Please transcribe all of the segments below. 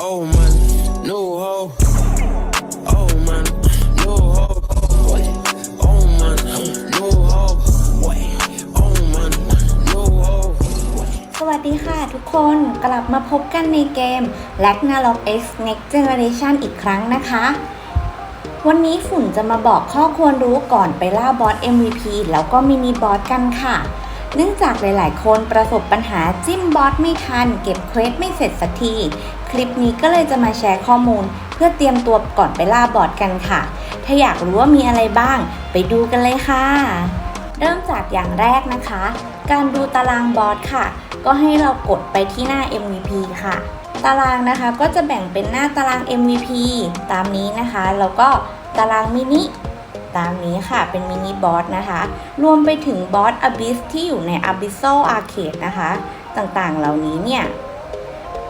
Oh man, new hoe. Oh man, new hoe. Oh man, new hoe. Oh man, new hoe. สวัสดีค่ะทุกคนกลับมาพบกันในเกม Ragnarok X Next Generation อีกครั้งนะคะ วันนี้ฝุ่นจะมาบอกข้อควรรู้ก่อนไปล่าบอส MVP แล้วก็มินิบอสกันค่ะ เนื่องจากหลาย ๆ คนประสบปัญหาจิ้มบอสไม่ทัน เก็บเควสไม่เสร็จสักที คลิปนี้ก็เลยจะมาแชร์ข้อมูล เพื่อเตรียมตัวก่อนไปล่าบอสกันค่ะ ถ้าอยากรู้ว่ามีอะไรบ้าง ไปดูกันเลยค่ะ เริ่มจากอย่างแรกนะคะ การดูตารางบอสค่ะ ก็ให้เรากดไปที่หน้า MVP ค่ะ ตารางนะคะก็จะแบ่งเป็นหน้าตาราง MVP ตามนี้นะคะ แล้วก็ตารางมินิ ตามนี้ค่ะเป็นมินิบอสนะคะ รวมไปถึงบอส Abyss ที่อยู่ใน Abyssal Arcade นะคะ ต่างๆเหล่านี้เนี่ย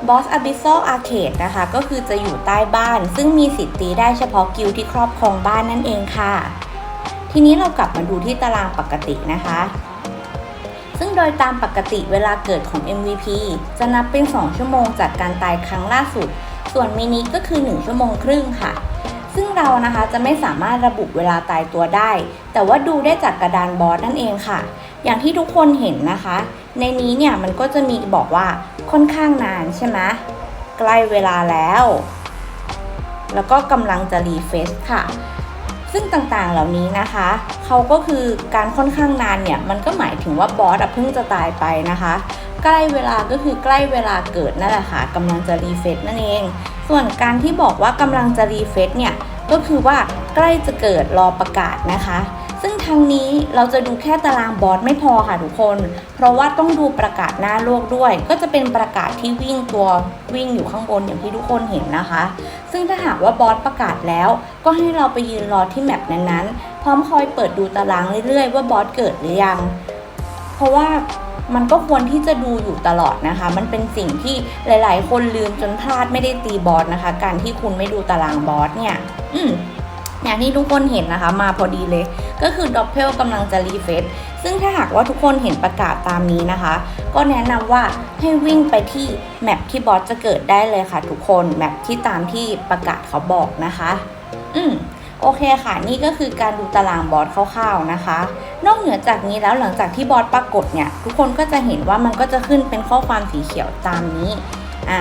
บอส Abyssal Arcade นะคะ ก็คือจะอยู่ใต้บ้าน ซึ่งมีสิทธิ์ตีได้เฉพาะกิลที่ครอบครองบ้านนั่นเองค่ะ ทีนี้เรากลับมาดูที่ตารางปกตินะคะซึ่งโดยตามปกติเวลาเกิดของ MVP จะนับเป็น 2 ชั่วโมงจากการตายครั้งล่าสุด ส่วนมินิก็คือ 1 ชั่วโมงครึ่งค่ะ ซึ่งเรานะคะจะไม่สามารถระบุเวลาตายตัวได้ แต่ว่าดูได้จากกระดานบอสนั่นเองค่ะ อย่างที่ทุกคนเห็นนะคะ ในนี้เนี่ยมันก็จะมีบอกว่าค่อนข้างนานใช่ไหมใกล้เวลาแล้ว แล้วก็กำลังจะรีเฟซค่ะ ซึ่งต่างๆเหล่านี้นะคะเขาก็คือการค่อนข้างนานเนี่ยมันก็หมายถึงว่าบอสเพิ่งจะตายไปนะคะใกล้เวลาก็คือใกล้เวลาเกิดนั่นแหละค่ะกำลังจะรีเฟซนั่นเอง ส่วนการที่บอกว่ากำลังจะรีเฟซเนี่ย ก็คือว่าใกล้จะเกิดรอประกาศนะคะ ซึ่งทางนี้เราจะดูแค่ตารางบอสไม่พอค่ะทุกคน เพราะว่าต้องดูประกาศหน้าโลกด้วย ก็จะเป็นประกาศที่วิ่งตัววิ่งอยู่ข้างบนอย่างที่ทุกคนเห็นนะคะ ซึ่งถ้าหากว่าบอสประกาศแล้ว ก็ให้เราไปยืนรอที่แมปนั้นๆ พร้อมคอยเปิดดูตารางเรื่อยๆ ว่าบอสเกิดหรือยัง เพราะว่ามันก็ควรที่จะดูอยู่ตลอดนะคะ มันเป็นสิ่งที่หลาย ๆ คนลืมจนพลาดไม่ได้ตีบอสนะคะ การที่คุณไม่ดูตารางบอสเนี่ย อืมอย่างที่ทุกคนเห็นนะคะ มาพอดีเลย ก็คือด็อปเพลกำลังจะรีเฟซซึ่งถ้าหากว่าทุกคนเห็นประกาศตามนี้นะคะ ก็แนะนำว่าให้วิ่งไปที่แมปที่บอสจะเกิดได้เลยค่ะทุกคน แมปที่ตามที่ประกาศเขาบอกนะคะ อืมโอเคค่ะ นี่ก็คือการดูตารางบอสคร่าวๆนะคะ นอกเหนือจากนี้แล้วหลังจากที่บอสปรากฏเนี่ย ทุกคนก็จะเห็นว่ามันก็จะขึ้นเป็นข้อความสีเขียวตามนี้ อ่า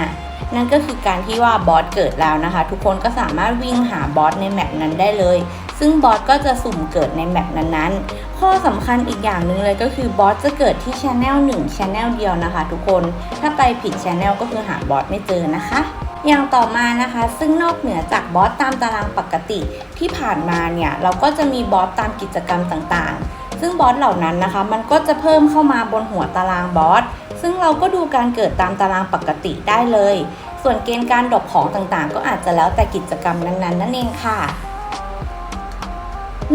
นั่นก็คือการที่ว่าบอสเกิดแล้วนะคะ ทุกคนก็สามารถวิ่งหาบอสในแมปนั้นได้เลย ซึ่งบอสก็จะสุ่มเกิดในแมปนั้นๆ ข้อสำคัญอีกอย่างหนึ่งเลยก็คือบอสจะเกิดที่ช anel 1ช anel เดียวนะคะทุกคนถ้าไปผิดช anel ก็คือหาบอสไม่เจอนะคะอย่างต่อมานะคะ ซึ่งนอกเหนือจากบอสตามตารางปกติที่ผ่านมาเนี่ย เราก็จะมีบอสตามกิจกรรมต่างๆ ซึ่งบอสเหล่านั้นนะคะ มันก็จะเพิ่มเข้ามาบนหัวตารางบอส ซึ่งเราก็ดูการเกิดตามตารางปกติได้เลย ส่วนเกณฑ์การดรอปของต่างๆ ก็อาจจะแล้วแต่กิจกรรมนั้นๆ นั่นเองค่ะ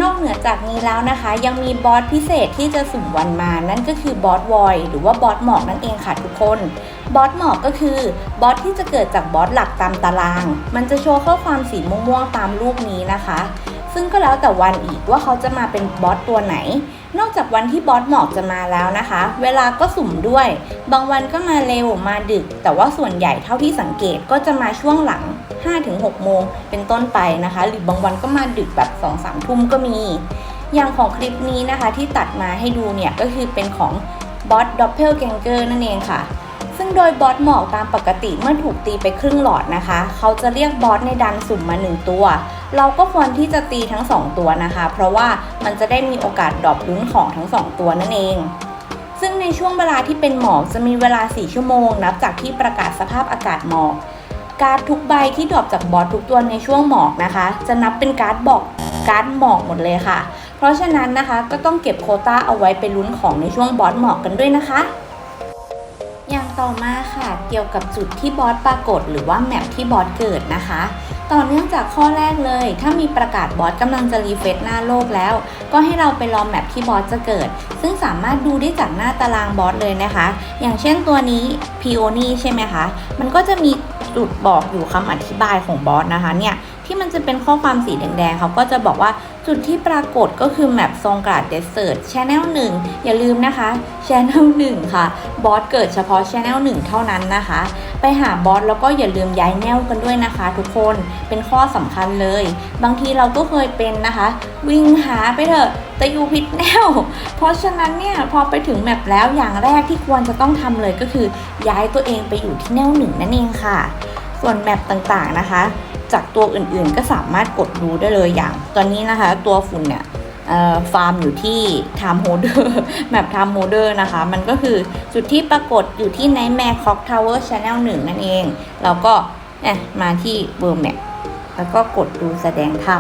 นอกเหนือจากนี้แล้วนะคะ ยังมีบอสพิเศษที่จะสุ่มวันมา นั่นก็คือบอสวอยหรือว่าบอสหมอกนั่นเองค่ะทุกคน บอสหมอกก็คือบอสที่จะเกิดจากบอสหลักตามตาราง มันจะโชว์ข้อความสีม่วงๆตามรูปนี้นะคะ ซึ่งก็แล้วแต่วันอีกว่าเขาจะมาเป็นบอสตัวไหน นอกจากวันที่บอสหมอกจะมาแล้วนะคะ เวลาก็สุ่มด้วย บางวันก็มาเร็วมาดึก แต่ว่าส่วนใหญ่เท่าที่สังเกตก็จะมาช่วงหลัง 5-6 โมงเป็นต้นไปนะคะ หรือบางวันก็มาดึกแบบ 2-3 ทุ่มก็มี อย่างของคลิปนี้นะคะที่ตัดมาให้ดูเนี่ยก็คือเป็นของบอสดอปเพลแกงเกอร์นั่นเองค่ะ ซึ่งโดยบอสหมอกตามปกติเมื่อถูกตีไปครึ่งหลอดนะคะ เขาจะเรียกบอสในดันสุ่มมา 1 ตัว เราก็ควรที่จะตีทั้ง 2 ตัวนะคะ เพราะว่ามันจะได้มีโอกาสดรอปลุ้นของทั้ง 2 ตัวนั่นเอง ซึ่งในช่วงเวลาที่เป็นหมอกจะมีเวลา 4 ชั่วโมง นับจากที่ประกาศสภาพอากาศหมอก การ์ดทุกใบที่ดรอปจากบอสทุกตัวในช่วงหมอกนะคะ จะนับเป็นการ์ดบอกการ์ดหมอกหมดเลยค่ะ เพราะฉะนั้นนะคะก็ต้องเก็บโคต้าเอาไว้ไปลุ้นของในช่วงบอสหมอกกันด้วยนะคะ ต่อมาค่ะ เกี่ยวกับจุดที่บอสปรากฏ หรือว่าแมปที่บอสเกิดนะคะ ต่อเนื่องจากข้อแรกเลย ถ้ามีประกาศบอสกำลังจะรีเฟซหน้าโลกแล้ว ก็ให้เราไปรอแมปที่บอสจะเกิด ซึ่งสามารถดูได้จากหน้าตารางบอสเลยนะคะ อย่างเช่นตัวนี้ p o n y ใช่ไหมคะ มันก็จะมีจุดบอกอยู่คำอธิบายของบอสนะคะเนี่ย ที่มันจะเป็นข้อความสีแดงๆเขาก็จะบอกว่าจุดที่ปรากฏก็คือแมปทรงกราดเดสเซิร์ตชแนลหนึ่งอย่าลืมนะคะชแนลหนึ่งค่ะ บอสเกิดเฉพาะชแนลหนึ่งเท่านั้นนะคะ ไปหาบอสแล้วก็อย่าลืมย้ายแนวกันด้วยนะคะ ทุกคนเป็นข้อสำคัญเลย บางทีเราก็เคยเป็นนะคะ วิ่งหาไปเถอะแต่อยู่ผิดแนว เพราะฉะนั้นเนี่ยพอไปถึงแมปแล้วอย่างแรกที่ควรจะต้องทำเลยก็คือ ย้ายตัวเองไปอยู่ที่แนวหนึ่งนั่นเองค่ะ ส่วนแมปต่างๆนะคะ จากตัวอื่นๆ ก็สามารถกดดูได้เลยอย่าง ตอนนี้นะคะตัวฝุ่นเนี่ยฟาร์มอยู่ที่ Time Holder แมป Time Holder นะคะ มันก็คือจุดที่ปรากฏอยู่ที่ Nightmare Clock Tower Channel 1 นั่นเองเราก็เอ๊ะมาที่ World Map แล้วก็กดดูแสดงถ้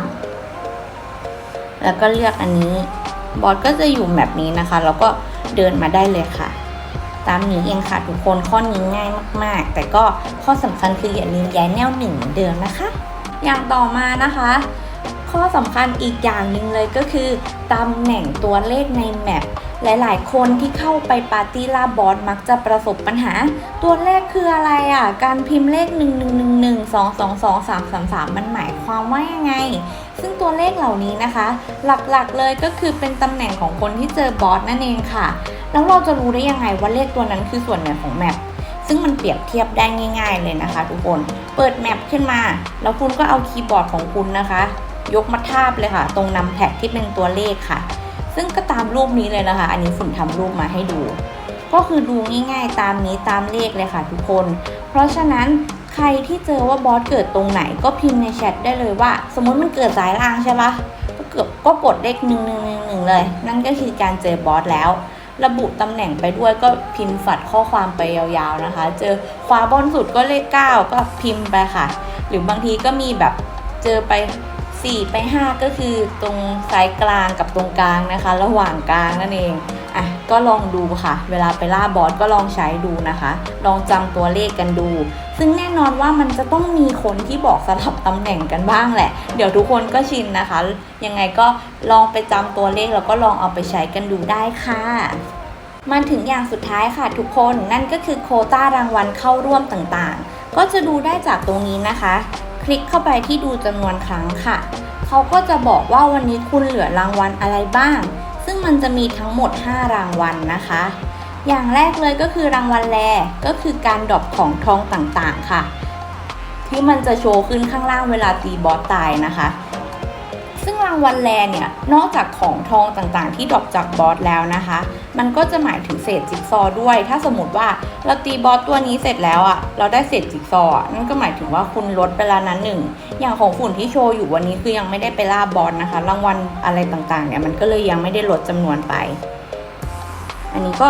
ำแล้วก็เลือกอันนี้ บอสก็จะอยู่แมปนี้นะคะ แล้วก็เดินมาได้เลยค่ะ ตามนี้เองค่ะทุกคนข้อนี้ง่ายมาก ๆ แต่ก็ข้อสำคัญคืออย่าลืมย้ายแนวหนึ่งเหมือนเดิมนะคะ อย่างต่อมานะคะ ข้อสำคัญอีกอย่างหนึ่งเลยก็คือตำแหน่งตัวเลขในแมปหลาย ๆ คนที่เข้าไปปาร์ตี้ล่าบอสมักจะประสบปัญหา ตัวเลขคืออะไรอะ การพิมพ์เลข 1 1 1 1 2 2 2 3 3 3 มันหมายความว่ายังไง ซึ่งตัวเลขเหล่านี้นะคะ หลักๆเลยก็คือเป็นตำแหน่งของคนที่เจอบอสนั่นเองค่ะ แล้วเราจะรู้ได้ยังไงว่าเลขตัวนั้นคือส่วนไหนของแมปซึ่งมันเปรียบเทียบได้ง่าย ๆ เลยนะคะ ทุกคนเปิดแมปขึ้นมา แล้วคุณก็เอาคีย์บอร์ดของคุณนะคะ ยกมาทาบเลยค่ะ ตรงนำแท็กที่เป็นตัวเลขค่ะ ซึ่งก็ตามรูปนี้เลยนะคะ อันนี้ฝุ่นทำรูปมาให้ดูก็คือดูง่ายๆตามนี้ตามเลขเลยค่ะทุกคน เพราะฉะนั้น ใครที่เจอว่าบอสเกิดตรงไหนก็พิมพ์ในแชทได้เลยว่า สมมติมันเกิดสายล่างใช่ปะก็เกือบก็กดเลขหนึ่งหนึ่งหนึ่งหนึ่งเลย นั่นก็คือการเจอบอสแล้ว ระบุตำแหน่งไปด้วยก็พิมพ์ฝัดข้อความไปยาวๆนะคะ เจอขวาบนสุดก็เลข9ก็พิมพ์ไปค่ะ หรือบางทีก็มีแบบเจอไป4ไป5ก็คือตรงซ้ายกลางกับตรงกลางนะคะ ระหว่างกลางนั่นเอง อะก็ลองดูค่ะ เวลาไปล่าบอสก็ลองใช้ดูนะคะ ลองจำตัวเลขกันดู ซึ่งแน่นอนว่ามันจะต้องมีคนที่บอกสลับตำแหน่งกันบ้างแหละ เดี๋ยวทุกคนก็ชินนะคะ ยังไงก็ลองไปจำตัวเลขแล้วก็ลองเอาไปใช้กันดูได้ค่ะมาถึงอย่างสุดท้ายค่ะทุกคนนั่นก็คือโคต้ารางวัลเข้าร่วมต่างๆ ก็จะดูได้จากตรงนี้นะคะ คลิกเข้าไปที่ดูจำนวนครั้งค่ะ เขาก็จะบอกว่าวันนี้คุณเหลือรางวัลอะไรบ้าง มันจะมีทั้งหมด 5 รางวัลนะคะ อย่างแรกเลยก็คือรางวัลแรก็คือการดรอปของทองต่างๆค่ะ ที่มันจะโชว์ขึ้นข้างล่างเวลาตีบอสตายนะคะ ซึ่งรางวัลแรเนี่ยนอกจากของทองต่างๆ ที่ดรอปจากบอสแล้วนะคะ มันก็จะหมายถึงเศษจิ๊กซอวด้วย ถ้าสมมติว่าเราตีบอสตัวนี้เสร็จแล้วอะ่ะเราได้เศษจิ๊กซอนั่นก็หมายถึงว่าคุณลดไปแล้วนั้นหนึ่งอย่างของฝุ่นที่โชว์อยู่วันนี้คือยังไม่ได้ไปล่าบอสนะคะ รางวัลอะไรต่างๆเนี่ยมันก็เลยยังไม่ได้ลดจำนวนไป อันนี้ก็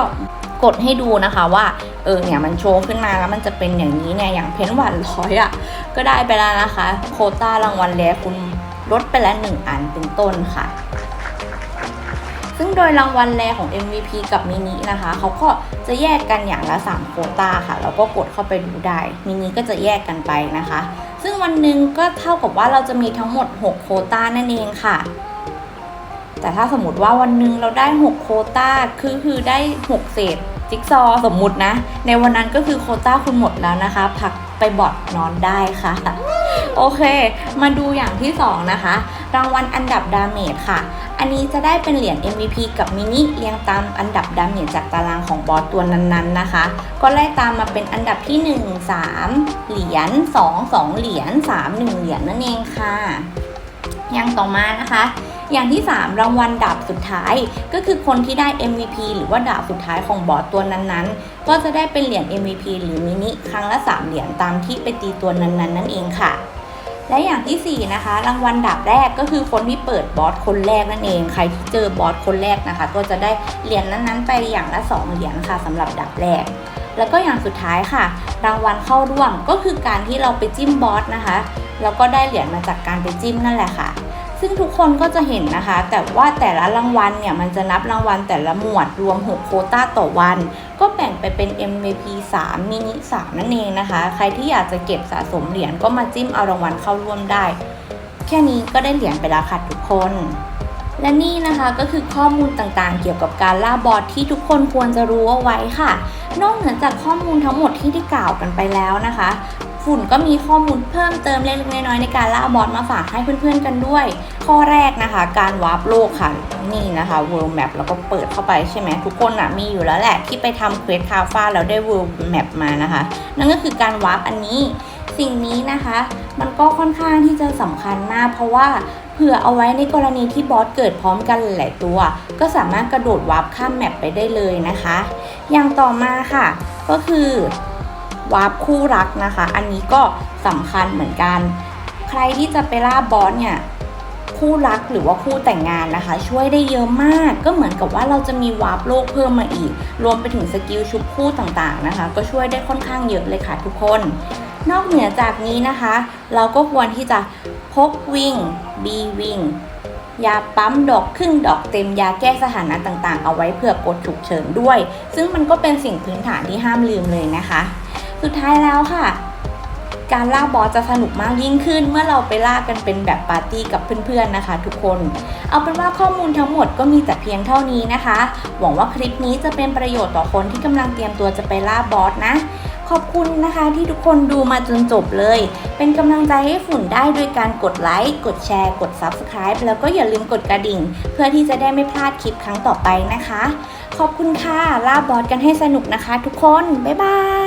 กดให้ดูนะคะว่าเออเนี่ยมันโชว์ขึ้นมาแล้วมันจะเป็นอย่างนี้เนี่ยอย่างเพ้นหวานร้อยอะ่ะก็ได้ไปแล้วนะคะ โคต้ารางวัลแรกคุณ ลดไปแล้วหนึ่งอันเป็นต้นค่ะ ซึ่งโดยรางวัลแรของ MVP กับมินินะคะ เขาก็จะแยกกันอย่างละ 3 โควต้าค่ะ แล้วก็กดเข้าไปดูได้ มินิก็จะแยกกันไปนะคะ ซึ่งวันหนึ่งก็เท่ากับว่าเราจะมีทั้งหมด 6 โควต้านั่นเองค่ะแต่ถ้าสมมติว่าวันหนึ่งเราได้ 6 โควต้า คือคือได้ 6 เศษ จิ๊กซอว์สมมุตินะ ในวันนั้นก็คือโคต้าคุณหมดแล้วนะคะ พักไปบอดนอนได้ค่ะ โอเค มาดูอย่างที่ 2 นะคะ รางวัลอันดับดาเมจค่ะ อันนี้จะได้เป็นเหรียญ MVP กับมินิเรียงตามอันดับดาเมจจากตารางของบอสตัวนั้นๆนะคะ ก็ไล่ตามมาเป็นอันดับที่ 1 3 เหรียญ2 2 เหรียญ3 1 เหรียญนั่นเองค่ะ อย่างต่อมานะคะ อย่างที่ 3 รางวัลดาบสุดท้าย ก็คือคนที่ได้ MVP หรือว่าดาบสุดท้ายของบอสตัวนั้นๆ ก็จะได้เป็นเหรียญ MVP หรือมินิครั้งละ 3 เหรียญตามที่ไปตีตัวนั้นๆ นั่นเองค่ะ และอย่างทีสี่4 นะคะ รางวัลดาบแรกก็คือคนที่เปิดบอสคนแรกนั่นเอง ใครที่เจอบอสคนแรกนะคะ ก็จะได้เหรียญนั้นๆ ไปอย่างละ 2 เหรียญค่ะสำหรับดาบแรกแล้วก็อย่างสุดท้ายค่ะ รางวัลเข้าร่วมก็คือการที่เราไปจิ้มบอสนะคะ แล้วก็ได้เหรียญมาจากการไปจิ้มนั่นแหละค่ะ ซึ่งทุกคนก็จะเห็นนะคะ แต่ว่าแต่ละรางวัลเนี่ยมันจะนับรางวัลแต่ละหมวดรวม 6 โคต้าต่อวัน ก็แบ่งไปเป็น MVP 3 มินิ 3 นั่นเองนะคะ ใครที่อยากจะเก็บสะสมเหรียญก็มาจิ้มเอารางวัลเข้าร่วมได้ แค่นี้ก็ได้เหรียญไปแล้วค่ะทุกคนและนี่นะคะก็คือข้อมูลต่างๆ เกี่ยวกับการล่าบอสที่ทุกคนควรจะรู้เอาไว้ค่ะ นอกเหนือจากข้อมูลทั้งหมดที่ได้กล่าวกันไปแล้วนะคะ ฝุ่นก็มีข้อมูลเพิ่มเติมเล็กๆน้อยๆในการล่าบอสมาฝากให้เพื่อนๆกันด้วย ข้อแรกนะคะ การวาร์ปโลกค่ะ นี่นะคะ world map แล้วก็เปิดเข้าไปใช่ไหมทุกคนอะมีอยู่แล้วแหละ ที่ไปทำเควสคาฟ้าแล้วได้ world map มานะคะ นั่นก็คือการวาร์ปอันนี้ สิ่งนี้นะคะ มันก็ค่อนข้างที่จะสำคัญมาก เพราะว่าเผื่อเอาไว้ในกรณีที่บอสเกิดพร้อมกันหลายๆตัว ก็สามารถกระโดดวาร์ปข้ามแมปไปได้เลยนะคะ อย่างต่อมาค่ะ ก็คือ วาร์ปคู่รักนะคะ อันนี้ก็สำคัญเหมือนกัน ใครที่จะไปล่าบอสเนี่ยคู่รักหรือว่าคู่แต่งงานนะคะ ช่วยได้เยอะมากก็เหมือนกับว่าเราจะมีวาร์ปโลกเพิ่มมาอีก รวมไปถึงสกิลชุบคู่ต่างๆนะคะ ก็ช่วยได้ค่อนข้างเยอะเลยค่ะทุกคน นอกเหนือจากนี้นะคะ เราก็ควรที่จะพกวิ่งบีวิ่งยาปั๊มดอกครึ่งดอกเต็มยาแก้สถานะต่างๆ เอาไว้เผื่อกดฉุกเฉินด้วย ซึ่งมันก็เป็นสิ่งพื้นฐานที่ห้ามลืมเลยนะคะ สุดท้ายแล้วค่ะ การล่าบอสจะสนุกมากยิ่งขึ้น เมื่อเราไปล่ากันเป็นแบบปาร์ตี้กับเพื่อนๆนะคะ ทุกคน เอาเป็นว่าข้อมูลทั้งหมดก็มีแต่เพียงเท่านี้นะคะ หวังว่าคลิปนี้จะเป็นประโยชน์ต่อคนที่กำลังเตรียมตัวจะไปล่าบอสนะขอบคุณนะคะที่ทุกคนดูมาจนจบเลย เป็นกำลังใจให้ฝุ่นได้ด้วยการกดไลค์ กดแชร์ กด Subscribe แล้วก็อย่าลืมกดกระดิ่ง เพื่อที่จะได้ไม่พลาดคลิปครั้งต่อไปนะคะ ขอบคุณค่ะล่าบอสกันให้สนุกนะคะทุกคน บ๊ายบาย